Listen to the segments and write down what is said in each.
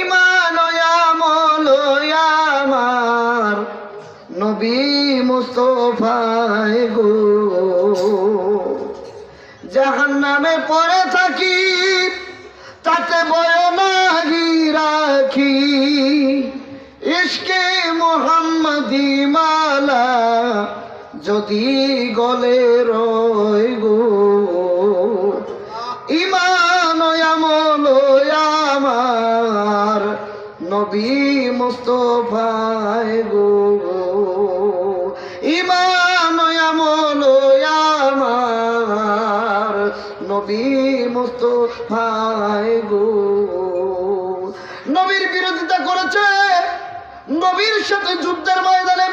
ইমান আমার নবী মুস্তফায় গো। জাহান নামে পড়ে থাকি, তাতে বয়নাহি রাখি। ইশকে মোহাম্মদি মালা যদি গলে রয় গো। নবী মুস্তফায় গো ইমান আমল আমার নবী মুস্তফায় গো। নবীর বিরোধিতা করেছে, নবীর সাথে যুদ্ধের ময়দানে,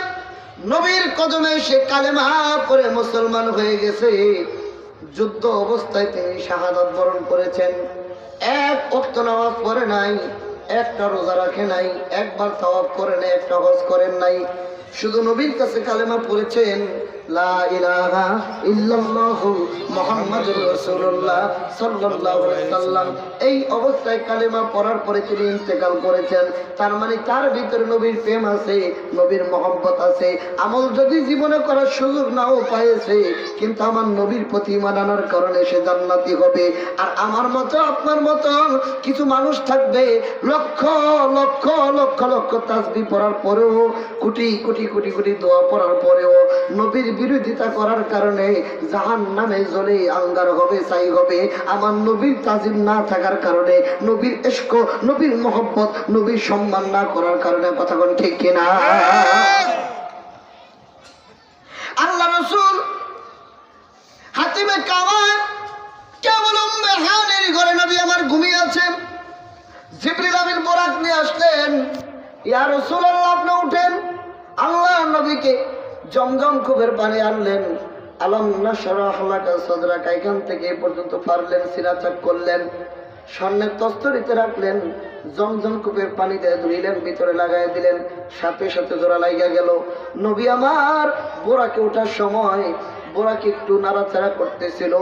নবীর কদমে সে কালেমা পরে মুসলমান হয়ে গেছে। যুদ্ধ অবস্থায় তিনি শাহাদত বরণ করেছেন। এক অক্ত নামাজ পড়ে নাই। একটা রোজা রাখে নাই, একবার তাওয়াফ করে নাই একটা হজ করেন নাই। শুধু নবীর কাছে কালেমা পড়েছেন এই অবস্থায় কালেমা পড়ার পরে তিনি ইন্তেকাল করেছেন। তার মানে তার ভিতরে নবীর প্রেম আছে, নবীর মহব্বত আছে। আমল যদি জীবনে করার সুযোগ নাও পাইছে কিন্তু আমার নবীর প্রতি মানানোর কারণে সে জান্নাতি হবে। আর আমার মতো, আপনার মতো কিছু মানুষ থাকবে, লক্ষ লক্ষ লক্ষ লক্ষ তাসবি পড়ার পরেও, কোটি কোটি কোটি কোটি দোয়া পড়ার পরেও নবীর বিরোধিতা করার কারণে জাহান নামে জ্বলে আঙ্গার হবে, ছাই হবে। আমার নবীর তাজিম না থাকার কারণে, নবীর এস্ক নবীর মোহব্বত, নবীর সম্মান না করার কারণে কথা কোন ঠিক কিনা? আল্লাহ রসুল হাতিমে কামার কেবল হানের ঘরে নবী আমার ঘুমিয়ে আছে জিবরিল আমিন বরাক নিয়ে আসলেন। ইয়া রাসূলুল্লাহ, আপনি উঠেন। আল্লাহ নবীকে জমজম কুবের পানি আনলেন। আলম নাশরাহ লাকা সাদরাকা এখান থেকে এ পর্যন্ত পারলেন সিরাচাক করলেন। স্বর্ণের তস্তরিতে রাখলেন, জমজম কূপের পানি ধুইলেন, ভিতরে লাগাই দিলেন। সাথে সাথে জোড়া লাগিয়া গেল। নবী আমার বোরাকে ওঠার সময় বোরাক একটু নাড়াচাড়া করতেছিল।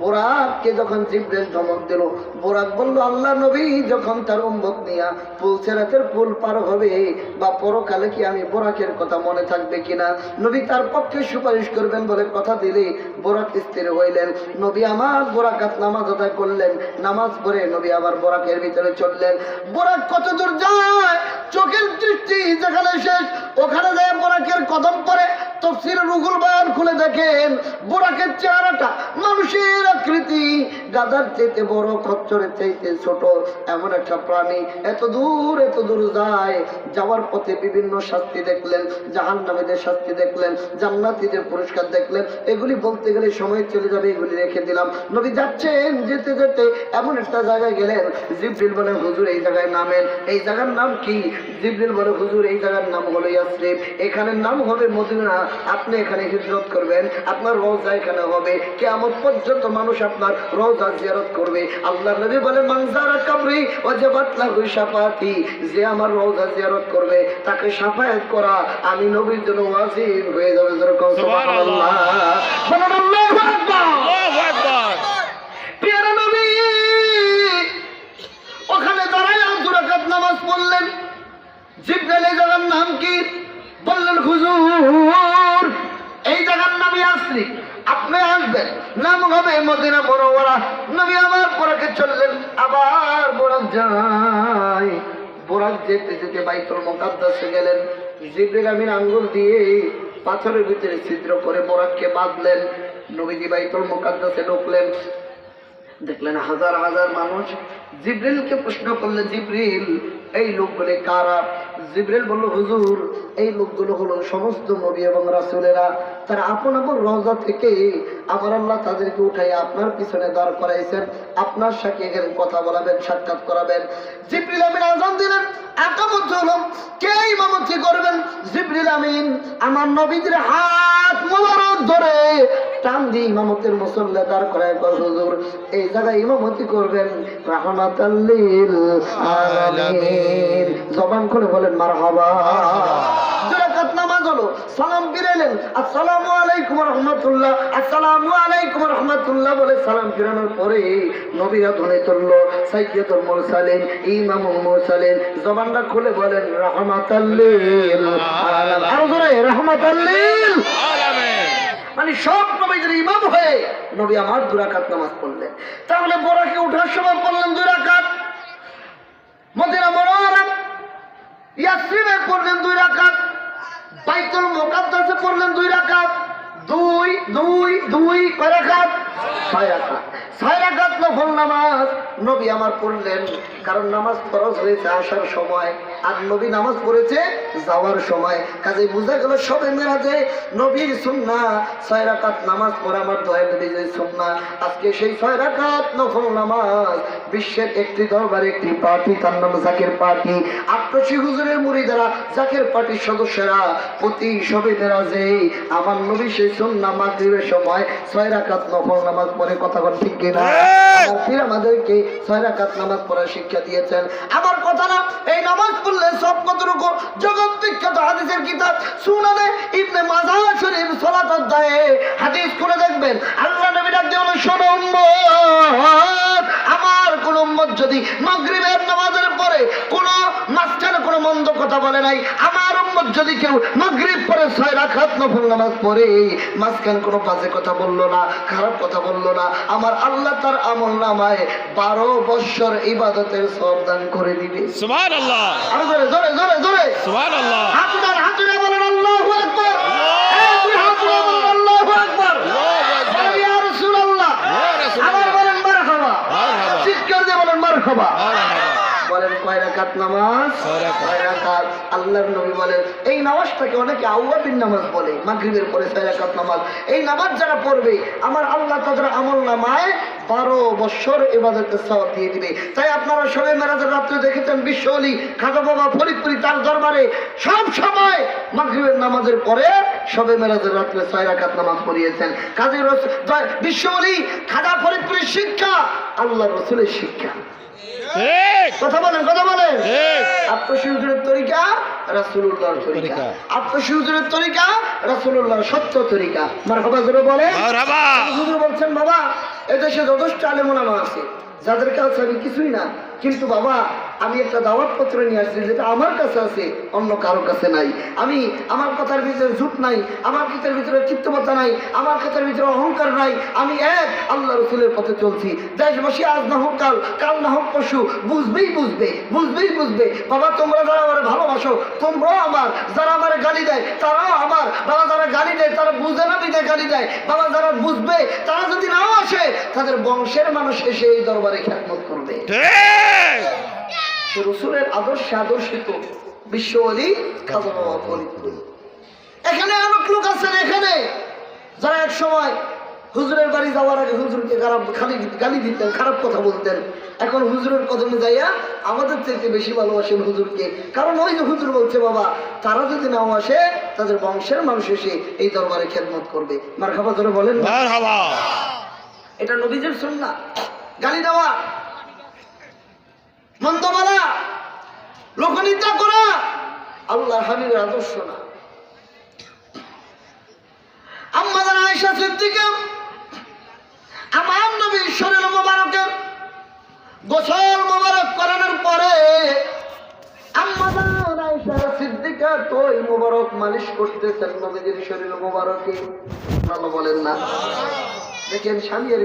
বোরাককে যখন জিব্রেল ধমক দিল, বোরাক বলল, আল্লাহ নবী, যখন তার উম্মত নিয়া পুল সেরাতের পুল পার হবে, বা পরকালে কি আমি বোরাকের কথা মনে থাকবে কিনা? নবী তার পক্ষে সুপারিশ করবেন বলে কথা দিলে বোরাক স্থির হইলেন। নবী আমার বোরাকাত নামাজ আদায় করলেন। নামাজ পড়ে নবী আবার বোরাকের ভিতরে চললেন। বোরাক কত দূর যায়? চোখের দৃষ্টি যেখানে শেষ, ওখানে যায় বোরাকের কদম পরে। বয়ান খুলে দেখেন বোরাকের চেহারাটা, মানুষের আকৃতি। গাদার চাইতে বড়, খচ্চরের চাইতে ছোট, এমন একটা প্রাণী এত দূর এত দূর যায়। যাওয়ার পথে বিভিন্ন শাস্তি দেখলেন জাহান নামেদের শাস্তি দেখলেন, জান্নাতীদের পুরস্কার দেখলেন। এগুলি বলতে গেলে সময় চলে যাবে, এগুলি রেখে দিলাম। নবী যাচ্ছেন, যেতে যেতে এমন একটা জায়গায় গেলেন, জিব্রিল বলে, হুজুর, এই জায়গায় নামেন। এই জায়গার নাম কি? জিব্রিল বলে, হুজুর, এই জায়গার নাম হলো ইয়াসরিফ। এখানের নাম হবে মদিনা। আপনি এখানে হিজরত করবেন আপনার রোজা এখানে হবে। কেমন পর্যন্ত মানুষ আপনার রোজা জিয়ারত করবে। আল্লাহ নবী বলে মানজারা কাবরি ও যে বাতলা হুই সাফাতি যে আমার রোজা জিয়ারত করবে তাকে সাফায়াত করা আমি নবীর জন্য ওয়াজিব হয়ে যাবে। সুবহানাল্লাহ। আসবেন নাম হবে মদিনা বড়রা নবী আবার বোরাকে চললেন। আবার বোরাক যায়। বরাক যেতে যেতে বাইতুল মোকাদ্দাসে গেলেন। জিব্রাইল আমিন আঙ্গুল দিয়ে পাথরের ভিতরে ছিদ্র করে বোরাককে বাঁধলেন। নবীজি বাইতুল মোকাদ্দাসে ঢুকলেন। দেখলেন হাজার হাজার মানুষ। জিব্রিলকে প্রশ্ন করলে, জিব্রিল, এই লোকগুলি কারা? জিব্রিল বলল, হুজুর, এই লোকগুলো হলো সমস্ত নবী এবং রাসুলেরা। তারা আপন আপন রওজা থেকে আমার আল্লাহ তাদেরকে উঠাই আপনার পিছনে দাঁড় করাইছেন। আপনার সাথে এখানে কথা বলাবেন, সাক্ষাৎ করাবেন। জিব্রিল আমিন আজান দিলেন। একামত হলাম কে ইমামতি করবেন? জিব্রিল আমিন আমার নবীদের হাত মোবারক ধরে টান দিয়ে ইমামতের মুসল্লা দাঁড় করায় কর হুজুর। এই জায়গায় ইমামতি করবেন। রাহমাতাল্লিল আলামিন। জবান করে বলেন, মারহাবা। নামাজ হলো, সালাম ফিরাইলেন। আসসালামু আলাইকুম আসসালামু আলাইকুম বলে সালাম ফিরানোর পরে মুরসালিন, ইমামুল মুরসালিন, জবানটা খুলে বলেন, রাহমাতাল্লিল আলামিন। আরও জোরে, রাহমাতাল্লিল মানে সব নবীদের ইমাম হয়ে নবী আমার দুরাকাত নামাজ পড়লেন, তাহলে বড়কে উঠার সময় পড়লেন দুরাকাত মদিনা মনোয়ারা ইয়াসরিবে পড়লেন দুই রাকাত। বাইতুল মুকাদ্দাসে পড়লেন দুই রাকাত। দুই দুই দুই, কয় রাকাত? ছয় রাকাত। ছয় রাকাত নফল নামাজ নবী আমার পড়লেন, কারণ নামাজ ফরজ হয়েছে আসার সময়। আর নবী নামাজ পড়েছে যাওয়ার সময়। কাজে বোঝা গেল সবে মেরাজে নবীর সুন্না ছয় রাকাত নামাজ পড়া আমার দয়া নবী যে সুন্না আজকে সেই ছয় রাকাত নফল নামাজ। বিশ্বের একটি দরবার একটি পার্টি তার নাম জাকের পার্টি। আটশি হুজুরের মুড়ি দ্বারা জাকের পার্টির সদস্যরা প্রতি সবে মেরাজে আমার নবী সেই সুন্না মাগরিবের সময় ছয় রাকাত নফল নামাজ পড়ে। কথা বল ঠিক কিনা? আমাদেরকে ছয় রাকাত নামাজ পড়ার শিক্ষা দিয়েছেন। আমার কথা না এই নামাজ পড়লে সব কতটুকু? জগৎ বিখ্যাত হাদিসের কিতাব সুনানে ইবনে মাজাহ শরীফ সালাত অধ্যায়ে হাদিস করে দেখবেন। আল্লাহ নবী ডাক দিয়ে বলে শোনো উম্মত, আমার কোন উম্মত যদি মাগরিবের নামাজের পরে মন্দ কথা বলে নাই। আমার উম্মত যদি কেউ মাগরিব পরে ছয় রাকাত নফল নামাজ পড়ে মাঝখানে কোনো বাজে কথা বলল না খারাপ কথা বলল না আমার আল্লাহ তার আমল নামায় বারো বৎসর ইবাদতের সব দান করে দিবে। সুবহান আল্লাহ আরও জোরে জোরে জোরে জোরে। সুবহান আল্লাহ হাতুড়ার হাতুড়ে বলেন আল্লাহু আকবার। এই দুই হাতুড়ে বলেন আল্লাহু আকবার। বলেন ইয়া রাসূলুল্লাহ। ইয়া রাসূলুল্লাহ। আবার বলেন মারহাবা। মারহাবা। চিৎকার দিয়ে বলেন মারহাবা। মারহাবা। বলেন কয় রাকাত নামাজ? ছয় রাকাত। আল্লাহর নবী বলেন এই নামাজটাকে অনেকে আউয়াবিন নামাজ বলে মাগরিবের পরে ছয় রাকাত নামাজ। এই নামাজ যারা পড়বে আমার আল্লাহ তাদের আমল নামায় বারো বছর এবাদতের সওয়াব দিয়ে দিবে। তাই আপনারা সবাই মেরাজের রাত্রে দেখেছেন বিশ্ব অলি খাজা বাবা ফরিদপুরি তার দরবারে সব সময় মাগরিবের নামাজের পরে সবে মেরাজের রাত্রে ছয় রাকাত নামাজ পড়িয়েছেন। কাজী রস- জয়- বিশ্ব অলি খাজা ফরিদপুরের শিক্ষা আল্লাহ রসুলের শিক্ষা। কথা বলেন কথা বলেন। ঠিক। তরিকা রাসূলুল্লাহর তরিকা। তরিকা। তরিকা রাসূলুল্লাহর সত্য তরিকা। মারহাবা জোরে বলে হুজুর বলছেন বাবা এদেশে যথেষ্ট আলেমোলামা আছে। যাদের কাছে আমি কিছুই না কিন্তু বাবা, আমি একটা দাওয়াত পত্র নিয়ে আসছি যেটা আমার কাছে আছে, অন্য কারও কাছে নাই। আমি, আমার কথার ভিতরে ঝুট নাই, আমার কথার ভিতরে চিত্তমতা নাই, আমার কথার ভিতরে অহংকার নাই, আমি এক আল্লাহ রসুলের পথে চলছি। দেশবাসী আজ না হোক কাল কাল না হোক পশু বুঝবেই বুঝবে বুঝবেই বুঝবে। বাবা, তোমরা যারা আমার ভালোবাসো তোমরাও আমার, যারা আমার গালি দেয় তারাও আমার। বাবা, যারা গালি দেয়, তারা বুঝে না বিদায় গালি দেয়। বাবা, যারা বুঝবে, তারা যদি নাও আসে, তাদের বংশের মানুষ এসে এই দরবারে খ্যাতমত ঠিক রসুলের আদর্শে আদর্শিত বিশ্ব অলি খাজা বাবা ফরিদপুর। এখানে অনেক লোক আছেন এখানে। যারা এক সময় হুজুরের বাড়ি যাওয়ার আগে হুজুরকে খারাপ খালি গালি দিতেন খারাপ কথা বলতেন। এখন হুজুরের কদমে যাইয়া আমাদের থেকে বেশি ভালোবাসেন হুজুরকে। কারণ ওই যে হুজুর বলছে বাবা তারা যদি নাও আসে তাদের বংশের মানুষ এসে এই দরবারে খেদমত করবে। মার খাবার ধরে বলেন এটা নবীজের সুন্না গালি দেওয়া। মন্দ বলা লোকনিন্দা করা আল্লাহ হাবিবের আদর্শ না। আমাদের আয়সা সিদ্দিকে, আমার নবী শরীর মোবারকে গোসল মোবারক করানোর পরে আমাদের মোবারক মালিশ করতেছেন নবীদের শরীর মোবারকে ভালো বলেন না। দেখেন স্বামী